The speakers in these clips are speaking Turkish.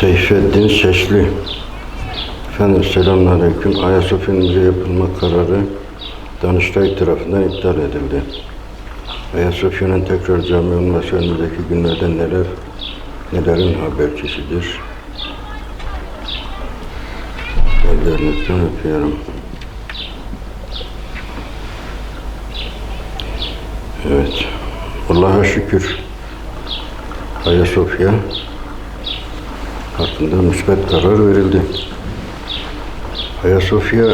Seyfettin Sesli. Efendim selamünaleyküm. Ayasofya'nın yapılma kararı Danıştay tarafından iptal edildi. Ayasofya'nın tekrar cami olması önümüzdeki günlerde neler nelerin habercisidir. Ellerinizden öpüyorum. Evet. Allah'a şükür. Ayasofya hakkında müsbet karar verildi. Ayasofya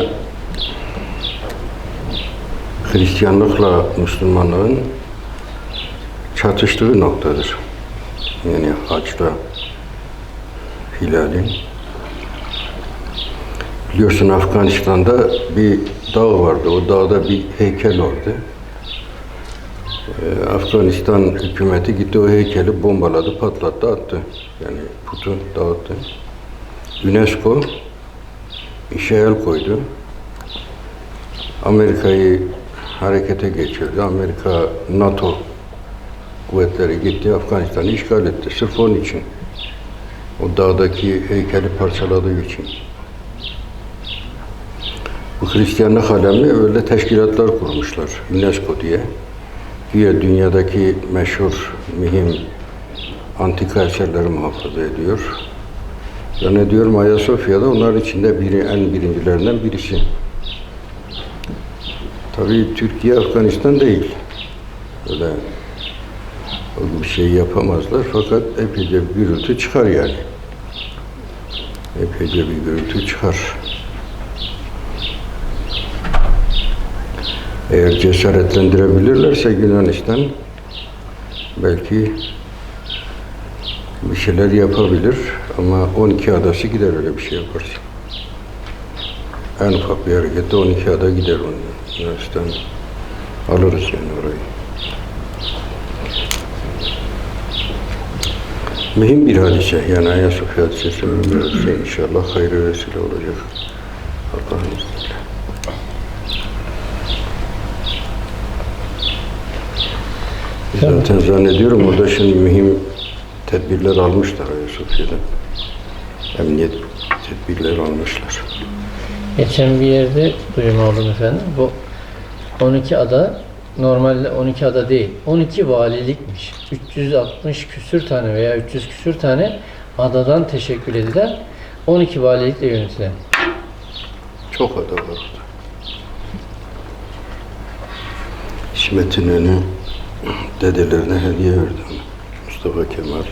Hristiyanlıkla Müslümanlığın çatıştığı noktadır. Yani haçla hilalin. Biliyorsun Afganistan'da bir dağ vardı. O dağda bir heykel vardı. Ee, Afganistan hükümeti gitti o heykeli bombaladı, patlattı, attı. Yani putu dağıttı. UNESCO işe el koydu. Amerika'yı harekete geçirdi. Amerika, NATO kuvvetleri gitti, Afganistan'ı işgal etti. Sırf onun için. O dağdaki heykeli parçaladığı için. Bu Hristiyanlık alemi öyle teşkilatlar kurmuşlar. UNESCO diye. Güya dünyadaki meşhur, mühim antika eserleri muhafaza ediyor. Zannediyorum Ayasofya'da onlar içinde biri, en birincilerinden birisi. Tabii Türkiye, Afganistan değil. Öyle bir şey yapamazlar fakat epeyce bir gürültü çıkar yani. Epeyce bir gürültü çıkar. Eğer cesaretlendirebilirlerse Yunanistan belki bir şeyler yapabilir ama 12 adası gider öyle bir şey yaparsa. En ufak bir harekette 12 ada gider onun. Yunanistan alırız yani orayı. Mühim bir hadise yani Ayasofya hadisesi mühim bir hadise. İnşallah hayırlı vesile olacak. Allah'ın izniyle. Zaten zannediyorum orada şimdi mühim tedbirler almışlar Ayasofya'da. Emniyet tedbirleri almışlar. Geçen bir yerde duyum aldım efendim. Bu 12 ada normalde 12 ada değil. 12 valilikmiş. 360 küsür tane veya 300 küsür tane adadan teşekkül edilen 12 valilikle yönetilen. Çok ada var orada. İsmet İnönü dedelerine hediye verdi ona. Mustafa Kemal.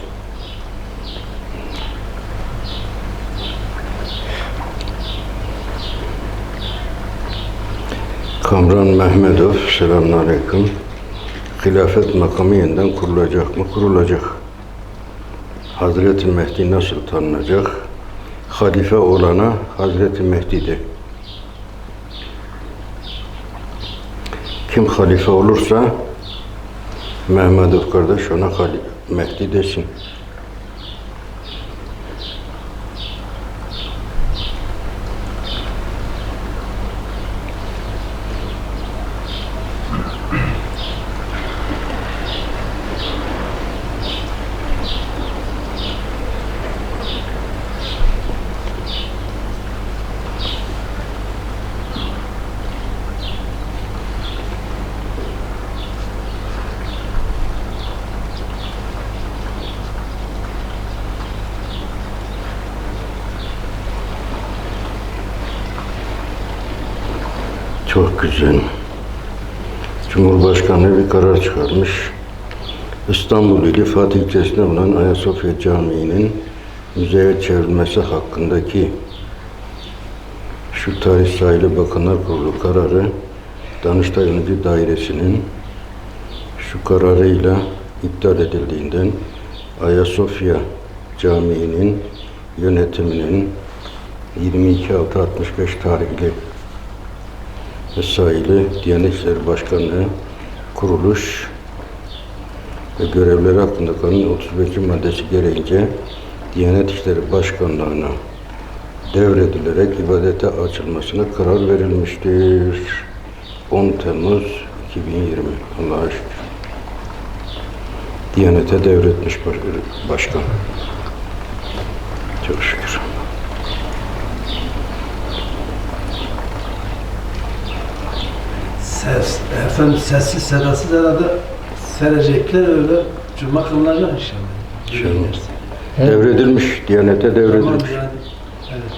Kamran Mehmedov, selamünaleyküm. Hilafet makamı yeniden kurulacak mı? Kurulacak. Hazreti Mehdi nasıl tanınacak? Halife olana Hazreti Mehdi de. Kim halife olursa Mehmedov kardeş ona Mehdi desin. Çok güzel. Cumhurbaşkanı bir karar çıkarmış. İstanbul ili Fatih ilçesinde bulunan Ayasofya Camii'nin müzeye çevrilmesi hakkındaki şu tarih sahili Bakanlar Kurulu kararı Danıştay Yönetici Dairesi'nin şu kararıyla iptal edildiğinden Ayasofya Camii'nin yönetiminin 22.665 tarihli Mesaili Diyanet İşleri Başkanlığı kuruluş ve görevleri hakkında kanun 35. maddesi gereğince Diyanet İşleri Başkanlığı'na devredilerek ibadete açılmasına karar verilmiştir. 10 Temmuz 2020 Allah'a şükür. Diyanete devretmiş baş- başkan. Çok şükür. Ses, efendim sessiz sedasız herhalde serecekler öyle cuma kılınacak inşallah. İnşallah. Devredilmiş, Diyanet'e Tamam devredilmiş. yani. Evet.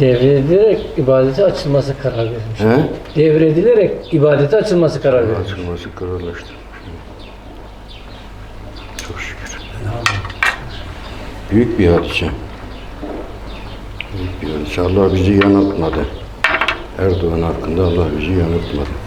Devredilerek ibadete açılması karar verilmiş. He? Devredilerek ibadete açılması karar verilmiş. Açılması kararlaştırmış. Çok şükür. Büyük bir hadise. Büyük bir hadise. Allah bizi yanıltmadı. Erdoğan hakkında Allah bizi yanıltmadı.